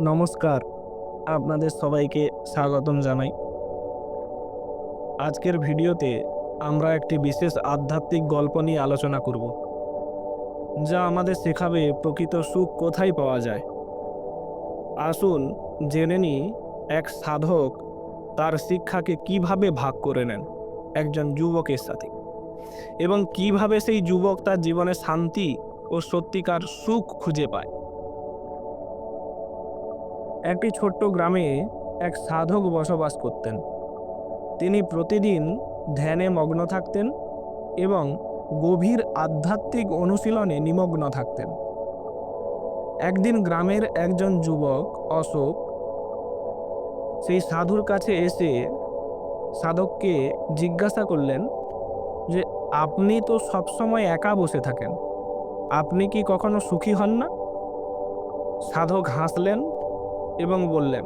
নমস্কার। আপনাদের সবাইকে স্বাগতম জানাই। আজকের ভিডিওতে আমরা একটি বিশেষ আধ্যাত্মিক গল্প নিয়ে আলোচনা করব, যা আমাদের শেখাবে প্রকৃত সুখ কোথায় পাওয়া যায়। আসুন জেনে নিই এক সাধক তার শিক্ষাকে কীভাবে ভাগ করে নেন একজন যুবকের সাথে এবং কীভাবে সেই যুবক তার জীবনে শান্তি ও সত্যিকার সুখ খুঁজে পায়। একটি ছোট্ট গ্রামে এক সাধক বসবাস করতেন। তিনি প্রতিদিন ধ্যানে মগ্ন থাকতেন এবং গভীর আধ্যাত্মিক অনুশীলনে নিমগ্ন থাকতেন। একদিন গ্রামের একজন যুবক, অশোক, সেই সাধুর কাছে এসে সাধককে জিজ্ঞাসা করলেন যে, আপনি তো সবসময় একা বসে থাকেন, আপনি কি কখনো সুখী হন না? সাধক হাসলেন এবং বললেন,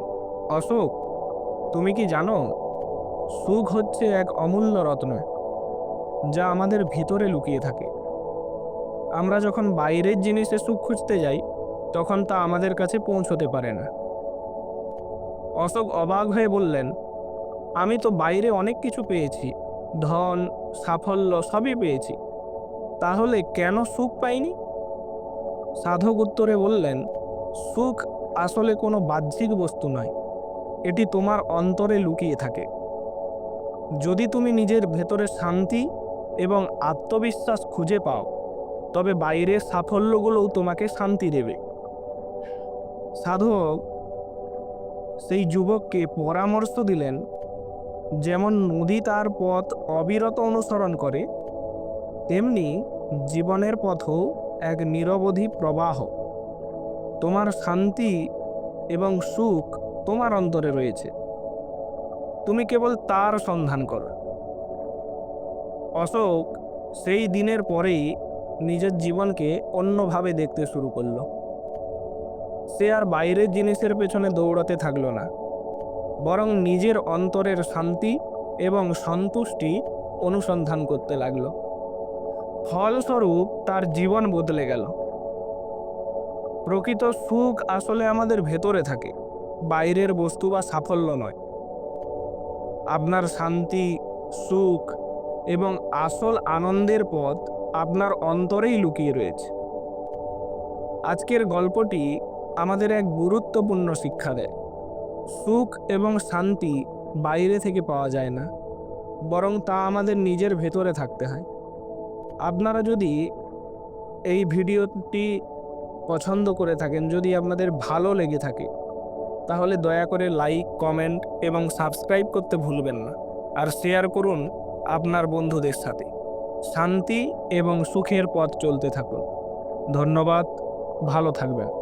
অশোক, তুমি কি জানো, সুখ হচ্ছে এক অমূল্য রত্ন যা আমাদের ভিতরে লুকিয়ে থাকে। আমরা যখন বাইরের জিনিসে সুখ খুঁজতে যাই, তখন তা আমাদের কাছে পৌঁছতে পারে না। অশোক অবাক হয়ে বললেন, আমি তো বাইরে অনেক কিছু পেয়েছি, ধন, সাফল্য সবই পেয়েছি। তাহলে কেন সুখ পাইনি? সাধক উত্তরে বললেন, সুখ আসলে কোনো বাহ্যিক বস্তু নয়। এটি তোমার অন্তরে লুকিয়ে থাকে। যদি তুমি নিজের ভেতরে শান্তি এবং আত্মবিশ্বাস খুঁজে পাও, তবে বাইরের সাফল্যগুলোও তোমাকে শান্তি দেবে। সাধক, সেই যুবককে পরামর্শ দিলেন, যেমন নদী তার পথ অবিরত অনুসরণ করে, তেমনি জীবনের পথও এক নিরবধি প্রবাহ। তোমার শান্তি এবং সুখ তোমার অন্তরে রয়েছে। তুমি কেবল তার সন্ধান করো। অশোক সেই দিনের পরেই নিজের জীবনকে অন্যভাবে দেখতে শুরু করল। সে আর বাইরের জিনিসের পেছনে দৌড়াতে থাকল না। বরং নিজের অন্তরের শান্তি এবং সন্তুষ্টি অনুসন্ধান করতে লাগল। ফলস্বরূপ তার জীবন বদলে গেল। প্রকৃত সুখ আসলে আমাদের ভেতরে থাকে, বাইরের বস্তু বা সাফল্য নয়। আপনার শান্তি, সুখ এবং আসল আনন্দের পথ আপনার অন্তরেই লুকিয়ে রয়েছে। আজকের গল্পটি আমাদের এক গুরুত্বপূর্ণ শিক্ষা দেয়। সুখ এবং শান্তি বাইরে থেকে পাওয়া যায় না, বরং তা আমাদের নিজের ভেতরে থাকতে হয়। আপনারা যদি এই ভিডিওটি পছন্দ করে থাকেন, যদি আপনাদের ভালো লেগে থাকে, তাহলে দয়া করে লাইক কমেন্ট এবং সাবস্ক্রাইব করতে ভুলবেন না। আর শেয়ার করুন আপনার বন্ধুদের সাথে। শান্তি এবং সুখের পথ চলতে থাকুন। ধন্যবাদ, ভালো থাকবেন।